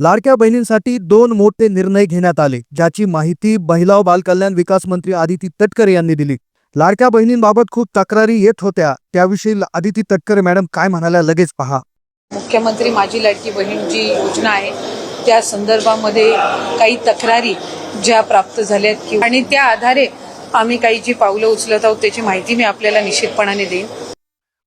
लाडक्या बहिणींसाठी दोन मोठे निर्णय घेण्यात आले ज्याची माहिती महिला व बालकल्याण विकास मंत्री आदिती तटकरे यांनी दिली. लाडक्या बहिणींबाबत खूप तक्रारी येत होत्या त्याविषयी आदिती तटकरे मॅडम काय म्हणाल्या लगेच पहा. मुख्यमंत्री माझी लाडकी बहीण जी योजना आहे त्या संदर्भामध्ये काही तक्रारी ज्या प्राप्त झाल्यात आणि त्या आधारे आम्ही काही जी पावलं उचलत आहोत त्याची माहिती मी आपल्याला निश्चितपणाने देईन.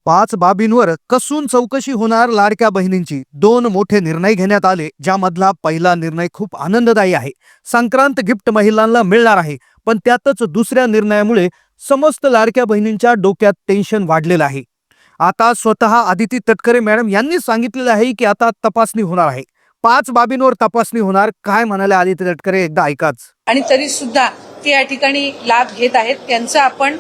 पाच बाबींवर कसून चौकशी होणार लाडक्या बहिणींची? दोन मोठे निर्णय घेण्यात आले ज्यामधला पहिला निर्णय खूप आनंददायी आहे. संक्रांत गिफ्ट महिलांना मिळणार आहे पण त्यातच दुसऱ्या निर्णयामुळे समस्त लाडक्या बहिणींच्या डोक्यात टेन्शन वाढलेलं आहे. आता स्वतः आदिती तटकरे मॅडम यांनी सांगितलेलं आहे की आता तपासणी होणार आहे. पाच बाबींवर तपासणी होणार काय म्हणाले आदिती तटकरे एकदा ऐकाच. आणि तरी सुद्धा ते या ठिकाणी लाभ घेत आहेत. त्यांचा आपण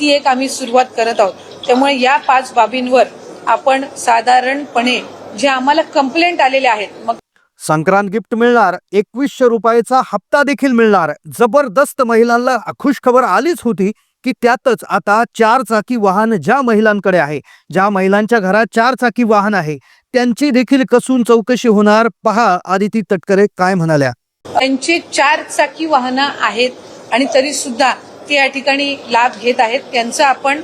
ती एक आम्ही सुरुवात करत आहोत. त्यामुळे या पाच बाबींवर आपण साधारणपणे जे आम्हाला कंप्लेंट आलेल्या आहेत मग संक्रांत गिफ्ट मिळणार एकवीसशे रुपयाचा हप्ता देखील मिळणार. जबरदस्त महिलांना खुश खबर आलीच होती की त्यातच आता चार चाकी वाहन ज्या महिलांकडे आहे ज्या महिलांच्या घरात चार चाकी वाहन आहे त्यांची देखील कसून चौकशी होणार. पहा आदिती तटकरे काय म्हणाल्या. त्यांची चार चाकी वाहनं आहेत आणि तरी सुद्धा ते या ठिकाणी लाभ घेत आहेत. त्यांचं आपण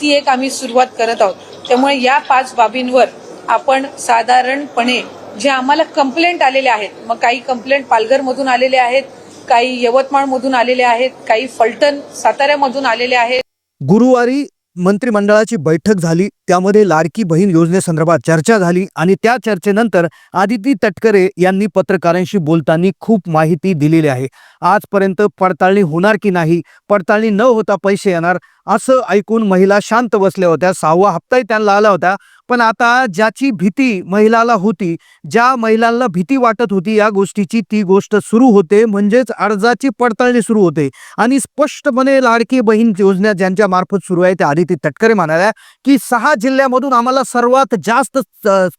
ती एक आम्ही सुरुवात करत आहोत. त्यामुळे या पाच बाबींवर आपण साधारणपणे जे आम्हाला कंप्लेंट आलेले आहेत मग काही कंप्लेंट पालघरमधून आलेले आहेत काही यवतमाळमधून आलेले आहेत काही फलटण साताऱ्यामधून आलेले आहेत. गुरुवारी मंत्रिमंडळाची बैठक झाली. त्यामध्ये लाडकी बहीण योजनेसंदर्भात चर्चा झाली आणि त्या चर्चेनंतर आदिती तटकरे यांनी पत्रकारांशी बोलताना खूप माहिती दिलेली आहे. आजपर्यंत पडताळणी होणार की नाही? पडताळणी न होता पैसे येणार? असं ऐकून महिला शांत बसल्या होत्या. सहावा हप्ताही त्यांना आला होता. पण आता ज्याची भीती महिलाला होती ज्या महिलांना भीती वाटत होती या गोष्टीची ती गोष्ट सुरू होते म्हणजेच अर्जाची पडताळणी सुरू होते. आणि स्पष्टपणे लाडकी बहीण योजना ज्यांच्या मार्फत सुरू आहे त्या आदिती तटकरे म्हणाल्या की सहा जिल्ह्यामधून आम्हाला सर्वात जास्त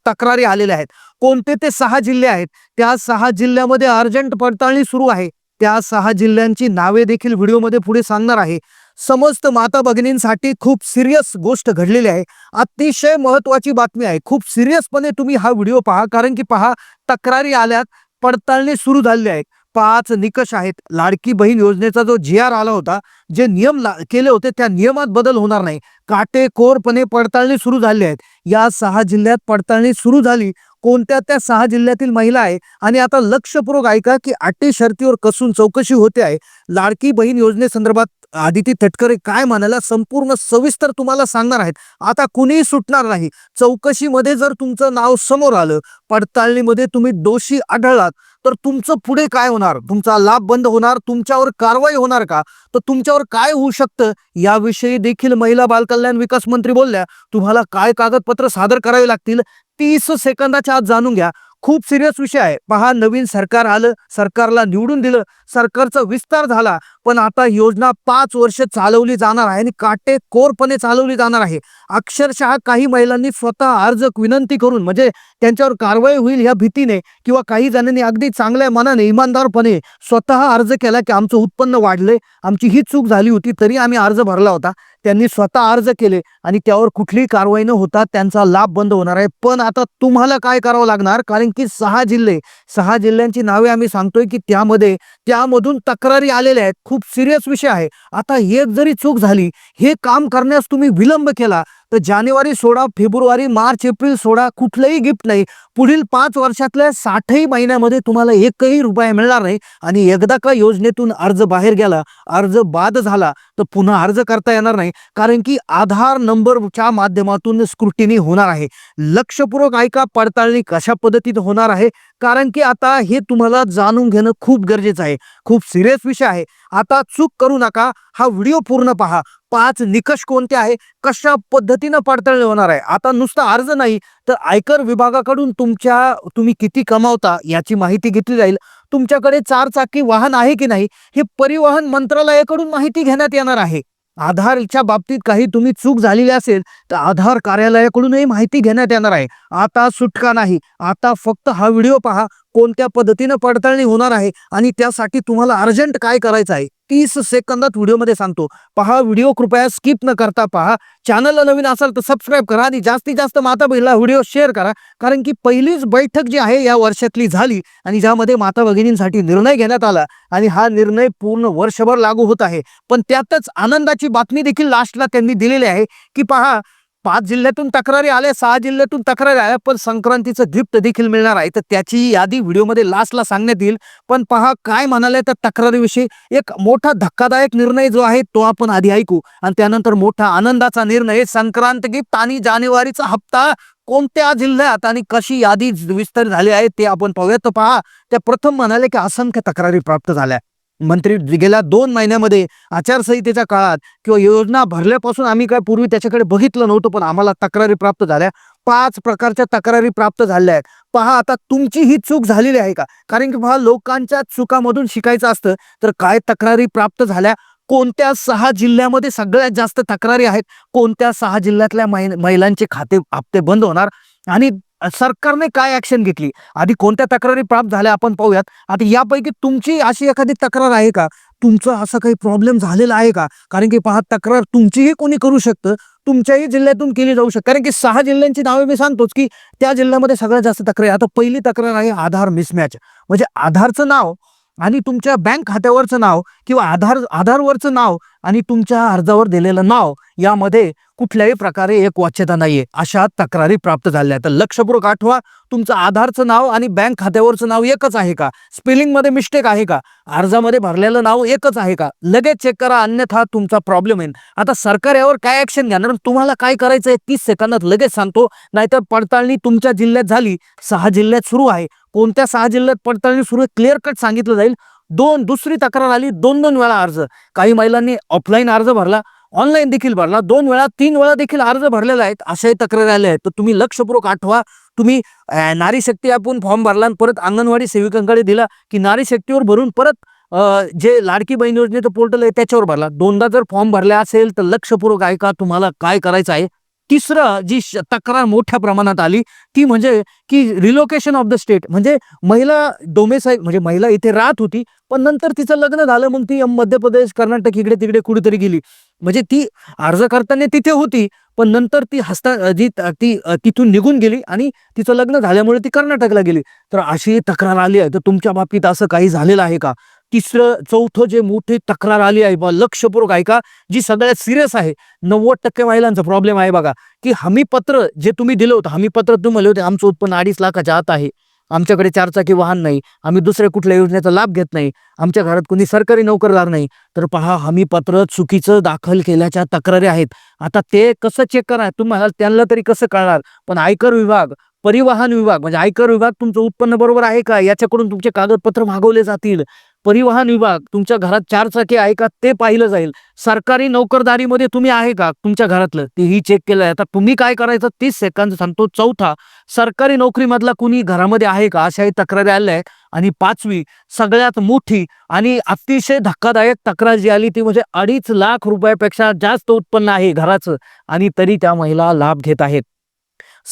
तक्रारी आलेल्या आहेत. कोणते ते सहा जिल्हे आहेत? त्या सहा जिल्ह्यामध्ये अर्जंट पडताळणी सुरू आहे. त्या सहा जिल्ह्यांची नावे देखील व्हिडिओमध्ये पुढे सांगणार आहे. समस्त माता भगिनींसाठी खूप सिरियस गोष्ट घडलेली आहे. अतिशय महत्वाची बातमी आहे. खूप सिरियसपणे तुम्ही हा व्हिडिओ पहा. कारण की पहा तक्रारी आल्यात पडताळणी सुरू झालेली आहे पाच निकष आहेत. लाडकी बहीण योजनेचा जो जी आर आला होता जे नियम ला- केले होते त्या नियमात बदल होणार नाही. काटेकोरपणे पडताळणी सुरू झाली आहेत. या सहा जिल्ह्यात पडताळणी सुरू झाली. कोणत्या त्या सहा जिल्ह्यातील महिला आहे? आणि आता लक्षपूर्वक ऐका की अटी शर्तीवर कसून चौकशी होते आहे. लाडकी बहीण योजनेसंदर्भात आदिती तटकरे काय म्हणाला? संपूर्ण सविस्तर तुम्हाला सांगणार आहेत. आता कुणीही सुटणार नाही. चौकशीमध्ये जर तुमचं नाव समोर आलं पडताळणीमध्ये तुम्ही दोषी आढळलात तर तुमचं पुढे काय होणार? तुमचा लाभ बंद होणार? तुमच्यावर कारवाई होणार का? तर तुमच्यावर काय होऊ शकतं? याविषयी देखील महिला बालकल्याण विकास मंत्री बोलल्या तुम्हाला काय कागदपत्र सादर करावी लागतील? तीस सेकंदाच्या आत जाणून घ्या. खूप सिरियस विषय आहे. पहा नवीन सरकार आलं सरकारला निवडून दिलं सरकारचा विस्तार झाला पण आता योजना पाच वर्ष चालवली जाणार आहे आणि काटेकोरपणे चालवली जाणार आहे. अक्षरशः काही महिलांनी स्वतः अर्ज विनंती करून म्हणजे त्यांच्यावर कारवाई होईल ह्या भीतीने किंवा काही जणांनी अगदी चांगल्या मनाने इमानदारपणे स्वतः अर्ज केला की आमचं उत्पन्न वाढलंय आमची ही चूक झाली होती तरी आम्ही अर्ज भरला होता. त्यांनी स्वतः अर्ज केले आणि त्यावर कुठलीही कारवाई न होता त्यांचा लाभ बंद होणार आहे. पण आता तुम्हाला काय करावं लागणार? कारण की सहा जिल्हे सहा जिल्ह्यांची नावे आम्ही सांगतोय की त्यामध्ये त्यामधून तक्रारी आलेल्या आहेत. खूप सिरियस विषय आहे. आता एक जरी चूक झाली हे काम करण्यास तुम्ही विलंब केला तर जानेवारी सोळा फेब्रुवारी मार्च एप्रिल सोळा कुठलंही गिफ्ट नाही. पुढील पाच वर्षातल्या साठही महिन्यामध्ये तुम्हाला एकही रुपया मिळणार नाही. आणि एकदा का योजनेतून अर्ज बाहेर गेला अर्ज बाद झाला तर पुन्हा अर्ज करता येणार नाही. कारण की आधार नंबरच्या माध्यमातून स्क्रुटिनी होणार आहे. लक्षपूर्वक ऐका पडताळणी कशा पद्धतीत होणार आहे? कारण की आता हे तुम्हाला जाणून घेणं खूप गरजेचं आहे. खूप सिरियस विषय आहे. आता चूक करू नका. हा व्हिडिओ पूर्ण पहा. पाच निकष कोणते आहे? कशा पद्धतीनं पडताळणी होणार आहे? आता नुसता अर्ज नाही तर आयकर विभागाकडून तुमच्या तुम्ही किती कमावता याची माहिती घेतली जाईल. तुमच्याकडे चार चाकी वाहन आहे की नाही हे परिवहन मंत्रालयाकडून माहिती घेण्यात येणार आहे. आधारच्या बाबतीत काही तुम्ही चूक झालेली असेल तर आधार कार्यालयाकडूनही माहिती घेण्यात येणार आहे. आता सुटका नाही. आता फक्त हा व्हिडिओ पहा कोणत्या पद्धतीनं पडताळणी होणार आहे आणि त्यासाठी तुम्हाला अर्जंट काय करायचं आहे? तीस सेकंदात व्हिडिओमध्ये सांगतो. पहा व्हिडिओ कृपया स्किप न करता पहा. चॅनलला नवीन असाल तर सबस्क्राईब करा आणि जास्तीत जास्त माता बहिणीला व्हिडिओ शेअर करा. कारण की पहिलीच बैठक जी आहे या वर्षातली झाली आणि ज्यामध्ये माता भगिनींसाठी निर्णय घेण्यात आला आणि हा निर्णय पूर्ण वर्षभर लागू होत आहे. पण त्यातच आनंदाची बातमी देखील लास्टला त्यांनी दिलेली आहे की पहा पाच जिल्ह्यातून तक्रारी आल्या सहा जिल्ह्यातून तक्रारी आल्या पण संक्रांतीचं गिफ्ट देखील मिळणार आहे. तर त्याची यादी व्हिडिओमध्ये लास्टला सांगण्यात येईल. पण पहा काय म्हणाले तर तक्रारीविषयी? एक मोठा धक्कादायक निर्णय जो आहे तो आपण आधी ऐकू. आणि त्यानंतर मोठा आनंदाचा निर्णय संक्रांत गिफ्ट आणि जानेवारीचा हप्ता कोणत्या जिल्ह्यात आणि कशी यादी विस्तार झाली आहे ते आपण पाहूया तर पहा त्या प्रथम म्हणाले की असंख्य तक्रारी प्राप्त झाल्या. मंत्री गेल्या दोन महिन्यामध्ये आचारसंहितेच्या काळात किंवा योजना भरल्यापासून आम्ही काय पूर्वी त्याच्याकडे बघितलं नव्हतं पण आम्हाला तक्रारी प्राप्त झाल्या. पाच प्रकारच्या तक्रारी प्राप्त झाल्या आहेत. पहा आता तुमची ही चूक झालेली आहे का? कारण की पहा लोकांच्या चुकामधून शिकायचं असतं तर काय तक्रारी प्राप्त झाल्या? कोणत्या सहा जिल्ह्यामध्ये सगळ्यात जास्त तक्रारी आहेत? कोणत्या सहा जिल्ह्यातल्या महिलांचे खाते हप्ते बंद होणार? आणि सरकारने काय ऍक्शन घेतली? आधी कोणत्या तक्रारी प्राप्त झाल्या आपण पाहूयात. आता यापैकी तुमची अशी एखादी तक्रार आहे का? तुमचं असं काही प्रॉब्लेम झालेला आहे का? कारण की पहा तक्रार तुमचीही कोणी करू शकतं. तुमच्याही जिल्ह्यातून केली जाऊ शकते. कारण की सहा जिल्ह्यांची नावे मी सांगतोच की त्या जिल्ह्यामध्ये सगळ्यात जास्त तक्रार. आहे. आता पहिली तक्रार आहे आधार मिसमॅच म्हणजे आधारचं नाव आणि तुमच्या बँक खात्यावरचं नाव किंवा आधार आधारवरचं नाव आणि तुमच्या अर्जावर दिलेलं नाव यामध्ये कुठल्याही प्रकारे एक वाच्यता नाहीये. अशा तक्रारी प्राप्त झाल्या. तर लक्षपूर्वक आठवा तुमचं आधारचं नाव आणि बँक खात्यावरचं नाव एकच आहे का? स्पेलिंगमध्ये मिस्टेक आहे का? अर्जामध्ये भरलेलं नाव एकच आहे का? लगेच चेक करा अन्यथा तुमचा प्रॉब्लेम येईल आता सरकार यावर काय ऍक्शन घेणार तुम्हाला काय करायचं आहे? तीस सेकंदात लगेच सांगतो. नाहीतर पडताळणी तुमच्या जिल्ह्यात झाली सहा जिल्ह्यात सुरू आहे. कोणत्या सहा जिल्ह्यात पडताळणी सुरू आहे? क्लिअर कट सांगितलं जाईल. दोन दुसरी तक्रार आली दोन दोन वेळा अर्ज. काही महिलांनी ऑफलाईन अर्ज भरला. ऑनलाईन देखील भरला. दोन वेळा तीन वेळा देखील अर्ज भरलेला आहेत. अशाही तक्रारी आल्या आहेत. तर तुम्ही लक्षपूर्वक आठवा. तुम्ही नारी शक्ती आपण फॉर्म भरला आणि परत अंगणवाडी सेविकांकडे दिला की नारी शक्तीवर भरून परत जे लाडकी बहीण योजनेचं पोर्टल आहे त्याच्यावर भरला. दोनदा जर फॉर्म भरला असेल तर लक्षपूर्वक ऐका तुम्हाला काय करायचं आहे. तिसरं जी श- तक्रार मोठ्या प्रमाणात आली ती म्हणजे की रिलोकेशन ऑफ द स्टेट म्हणजे महिला डोमेसाईल म्हणजे महिला इथे राहत होती पण नंतर तिचं लग्न झालं मग ती मध्य प्रदेश कर्नाटक इकडे तिकडे कुठेतरी गेली. म्हणजे ती अर्ज करताना तिथे होती पण नंतर ती हस्ता जी ती तिथून निघून गेली आणि तिचं लग्न झाल्यामुळे ती कर्नाटकला गेली. तर अशी तक्रार आली आहे. तर तुमच्या बाबतीत असं काही झालेलं आहे का? तिसरं चौथं जे मोठी तक्रार आली आहे बा लक्षपूर्वक ऐका जी सगळ्यात सिरियस आहे. नव्वद टक्के महिलांचा प्रॉब्लेम आहे बघा की हमीपत्र जे तुम्ही दिलं होतं हमीपत्र तुम्ही म्हणले होते आमचं उत्पन्न अडीच लाखाच्या आत आहे. आमच्याकडे चारचाकी वाहन नाही आम्ही दुसऱ्या कुठल्या योजनेचा लाभ घेत नाही आमच्या घरात कोणी सरकारी नोकरदार नाही. तर पहा हमीपत्र चुकीचं दाखल केल्याच्या तक्रारी आहेत. आता ते कसं चेक करा तुम्हाला त्यांना तरी कसं कळणार? पण आयकर विभाग परिवहन विभाग म्हणजे आयकर विभाग तुमचं उत्पन्न बरोबर आहे का? याच्याकडून तुमचे कागदपत्र मागवले जातील. परिवहन विभाग तुमच्या घरात चार चाकी आहे का ते पाहिलं जाईल. सरकारी नोकरदारीमध्ये तुम्ही आहे का तुमच्या घरातलं? तेही चेक केलं आहे आता तुम्ही काय करायचं? तीस सेकंद सांगतो. चौथा सरकारी नोकरीमधला कुणी घरामध्ये आहे का? अशाही तक्रारी आल्या आहेत. आणि पाचवी सगळ्यात मोठी आणि अतिशय धक्कादायक तक्रार जी आली ती म्हणजे अडीच लाख रुपयापेक्षा जास्त उत्पन्न आहे घराचं आणि तरी त्या महिला लाभ घेत आहेत.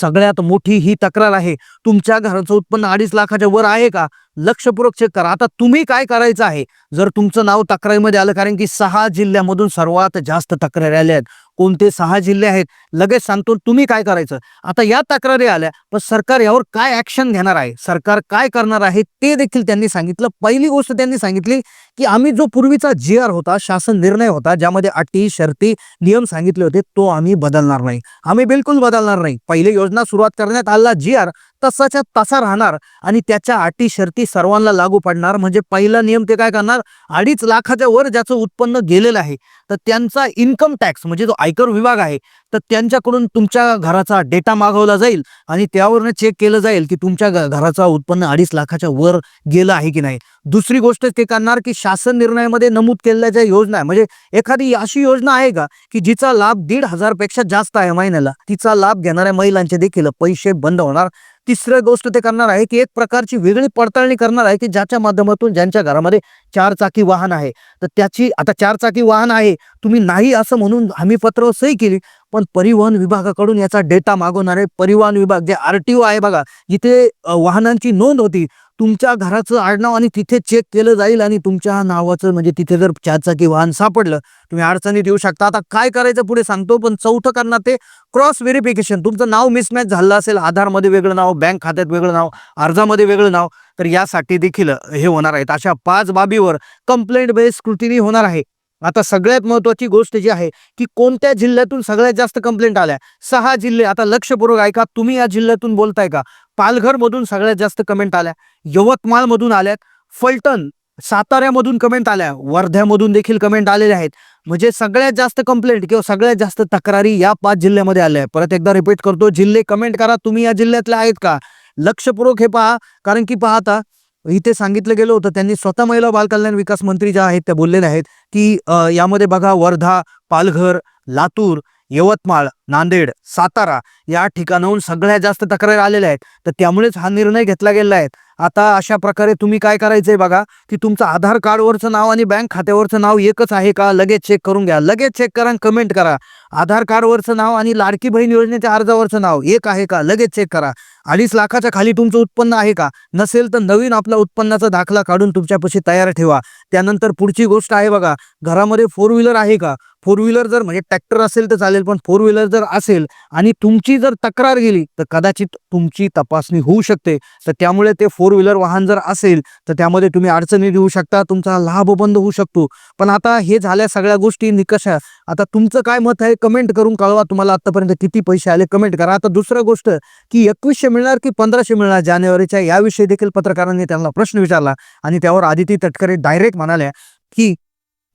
सगळ्यात मोठी ही तक्रार आहे. तुमच्या घराचं उत्पन्न अडीच लाखाच्या वर आहे का? लक्षपूर्वक चेक करा. आता तुम्ही काय करायचं आहे? जर तुमचं नाव तक्रारीमध्ये आलं कारण की सहा जिल्ह्यामधून सर्वात जास्त तक्रारी आल्या आहेत. कोणते सहा जिल्हे आहेत? लगेच सांगतो तुम्ही काय करायचं? आता या तक्रारी आल्या पण सरकार यावर काय ऍक्शन घेणार आहे? सरकार काय करणार आहे? ते देखील त्यांनी सांगितलं. पहिली गोष्ट त्यांनी सांगितली की आम्ही जो पूर्वीचा जी आर होता शासन निर्णय होता ज्यामध्ये अटी शर्ती नियम सांगितले होते तो आम्ही बदलणार नाही. आम्ही बिलकुल बदलणार नाही. पहिले योजना सुरुवात करण्यात आला जी आर तसाच्या तसा राहणार आणि त्याच्या अटी शर्ती सर्वांना लागू पडणार. म्हणजे पहिला नियम ते काय करणार? अडीच लाखाच्या वर ज्याचं उत्पन्न गेलेलं आहे तर त्यांचा इन्कम टॅक्स म्हणजे जो आयकर विभाग आहे तर त्यांच्याकडून तुमच्या घराचा डेटा मागवला जाईल आणि त्यावरनं चेक केलं जाईल की तुमच्या घ- घराचा उत्पन्न अडीच लाखाच्या वर गेलं आहे की नाही. दुसरी गोष्ट ते करणार की शासन निर्णयामध्ये नमूद केलेल्या ज्या योजना आहे म्हणजे एखादी अशी योजना आहे का की जिचा लाभ दीड हजारपेक्षा जास्त आहे महिन्याला तिचा लाभ घेणाऱ्या महिलांचे देखील पैसे बंद होणार. तिसरी गोष्ट ते करणार आहे की एक प्रकारची वेगळी पडताळणी करणार आहे की ज्याच्या माध्यमातून ज्यांच्या घरामध्ये चार चाकी वाहन आहे. तर त्याची आता चार चाकी वाहन आहे तुम्ही नाही असं म्हणून हमी सही केली पण परिवहन विभागाकडून याचा डेटा मागवणार आहे परिवहन विभाग जे आर टी ओ आहे बघा जिथे वाहनांची नोंद होती तुमच्या घराचं आडनाव आणि तिथे चेक केलं जाईल आणि तुमच्या नावाचं म्हणजे तिथे जर चारचाकी वाहन सापडलं तुम्ही अडचणीत येऊ शकता. आता काय करायचं पुढे सांगतो पण चौथं करणार ते क्रॉस व्हेरिफिकेशन तुमचं नाव मिसमॅच झालं असेल आधारमध्ये वेगळं नाव बँक खात्यात वेगळं नाव अर्जामध्ये वेगळं नाव तर यासाठी देखील हे होणार आहेत. अशा पाच बाबीवर कंप्लेंट बेस स्क्रुटिनी होणार आहे. आता सगळ्यात महत्वाची गोष्ट जी आहे की कोणत्या जिल्ह्यातून सगळ्यात जास्त कंप्लेंट आल्या? सहा जिल्हे आता लक्षपूर्वक ऐका तुम्ही या जिल्ह्यातून बोलताय का? पालघरमधून सगळ्यात जास्त कमेंट आल्या. यवतमाळमधून आल्यात. फलटण साताऱ्यामधून कमेंट आल्या. वर्ध्यामधून देखील कमेंट आलेल्या आहेत. म्हणजे सगळ्यात जास्त कंप्लेंट किंवा सगळ्यात जास्त तक्रारी या पाच जिल्ह्यामध्ये आल्या परत एकदा रिपीट करतो जिल्हे कमेंट करा तुम्ही या जिल्ह्यातले आहेत का? लक्षपूर्वक हे पहा कारण की पहा आता इथे सांगितलं गेलं होतं त्यांनी स्वतः महिला बालकल्याण विकास मंत्री ज्या आहेत त्या बोललेल्या आहेत की यामध्ये बघा वर्धा पालघर लातूर यवतमाळ नांदेड सातारा या ठिकाणाहून सगळ्यात जास्त तक्रारी आलेल्या आहेत. तर त्यामुळेच हा निर्णय घेतला गेलेला आहे. आता अशा प्रकारे तुम्ही काय करायचंय बघा की तुमचं आधार कार्डवरचं नाव आणि बँक खात्यावरचं नाव एकच आहे का? लगेच चेक करून घ्या. लगेच चेक करा कमेंट करा. आधार कार्डवरचं नाव आणि लाडकी बहीण योजनेच्या अर्जावरचं नाव एक आहे का? लगेच चेक करा. अडीच लाखाच्या खाली तुमचं उत्पन्न आहे का? नसेल तर नवीन आपला उत्पन्नाचा दाखला काढून तुमच्यापाशी तयार ठेवा. त्यानंतर पुढची गोष्ट आहे बघा घरामध्ये फोर व्हीलर आहे का? फोर व्हीलर जर म्हणजे ट्रॅक्टर असेल तर चालेल पण फोर व्हीलर जर असेल आणि तुमची जर तक्रार गेली तर कदाचित तुमची तपासणी होऊ शकते. तर त्यामुळे ते फोर व्हीलर वाहन जर असेल तर त्यामध्ये तुम्ही अडचणी देऊ शकता तुमचा लाभ बंद होऊ शकतो. पण आता हे झाल्या सगळ्या गोष्टी निकषा. आता तुमचं काय मत आहे कमेंट करून कळवा तुम्हाला आतापर्यंत किती पैसे आले कमेंट करा. आता दुसरं गोष्ट की एकवीसशे मिळणार की पंधराशे मिळणार? जानेवारीच्या याविषयी देखील पत्रकारांनी त्यांना प्रश्न विचारला आणि त्यावर आदिती तटकरे डायरेक्ट म्हणाल्या की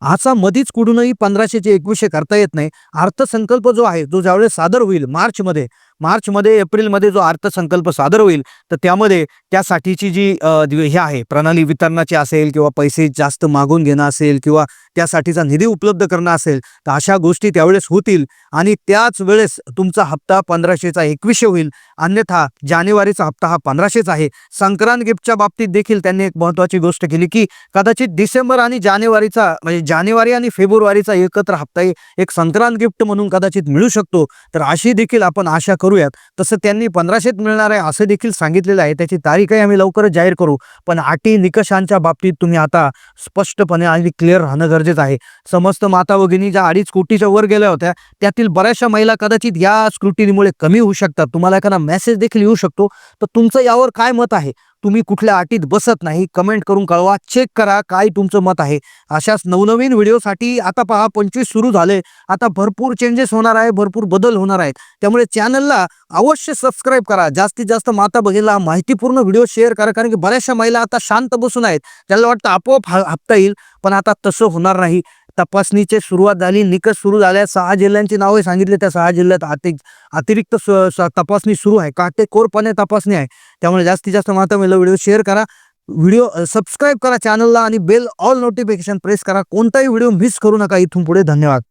असा मधीच कुठूनही पंधराशेचे एकवीसशे करता येत नाही. अर्थसंकल्प जो आहे जो ज्यावेळेस सादर होईल मार्चमध्ये मार्चमध्ये एप्रिलमध्ये जो अर्थसंकल्प सादर होईल तर त्यामध्ये त्यासाठीची जी दि- हे आहे प्रणाली वितरणाची असेल किंवा पैसे जास्त मागून घेणं असेल किंवा त्यासाठीचा निधी उपलब्ध करणं असेल तर अशा गोष्टी त्यावेळेस होतील. आणि त्याच वेळेस तुमचा हप्ता पंधराशेचा एकवीसशे होईल. अन्यथा जानेवारीचा हप्ता हा पंधराशेच आहे. संक्रांत गिफ्टच्या बाबतीत देखील त्यांनी एक महत्त्वाची गोष्ट केली की कदाचित डिसेंबर आणि जानेवारीचा म्हणजे जानेवारी आणि फेब्रुवारीचा एकत्र हप्ता एक संक्रांत गिफ्ट म्हणून कदाचित मिळू शकतो. तर अशी देखील आपण आशा करूयात. तसं त्यांनी पंधराशेत मिळणार आहे असं देखील सांगितलेलं आहे. त्याची तारीखही आम्ही लवकरच जाहीर करू. पण अटी निकषांच्या बाबतीत तुम्ही आता स्पष्टपणे आणि क्लिअर राहणं गरजेचं आहे. समस्त माता भगिनी ज्या अडीच कोटीच्या वर गेल्या होत्या त्यातील बऱ्याचशा महिला कदाचित या स्क्रुटिनीमुळे कमी होऊ शकतात. तुम्हाला एखादा मेसेज देखील येऊ शकतो. तर तुमचं यावर काय मत आहे? तुम्ही कुठल्या अटीत बसत नाही कमेंट करून कळवा चेक करा काय तुमचं मत आहे. अशाच नवनवीन व्हिडिओसाठी आता पहा पंचवीस सुरू झाले. आता भरपूर चेंजेस होणार आहे भरपूर बदल होणार आहेत. त्यामुळे चॅनलला अवश्य सबस्क्राईब करा. जास्तीत जास्त माता बघितला माहितीपूर्ण व्हिडिओ शेअर करा कारण की बऱ्याचशा महिला आता शांत बसून आहेत. त्याला वाटतं आपोआप हप्ता येईल पण आता तसं होणार नाही. तपासणीची सुरुवात झाली निकष सुरू झाल्या. सहा जिल्ह्यांची नावे सांगितले. त्या सहा जिल्ह्यात अति अतिरिक्त स- तपासणी सुरू आहे. काटेकोरपणे तपासणी आहे. त्यामुळे जास्तीत जास्त माता महिला व्हिडिओ शेअर करा. व्हिडिओ सबस्क्राईब करा चॅनलला आणि बेल ऑल नोटिफिकेशन प्रेस करा. कोणताही व्हिडिओ मिस करू नका. इथून पुढे धन्यवाद.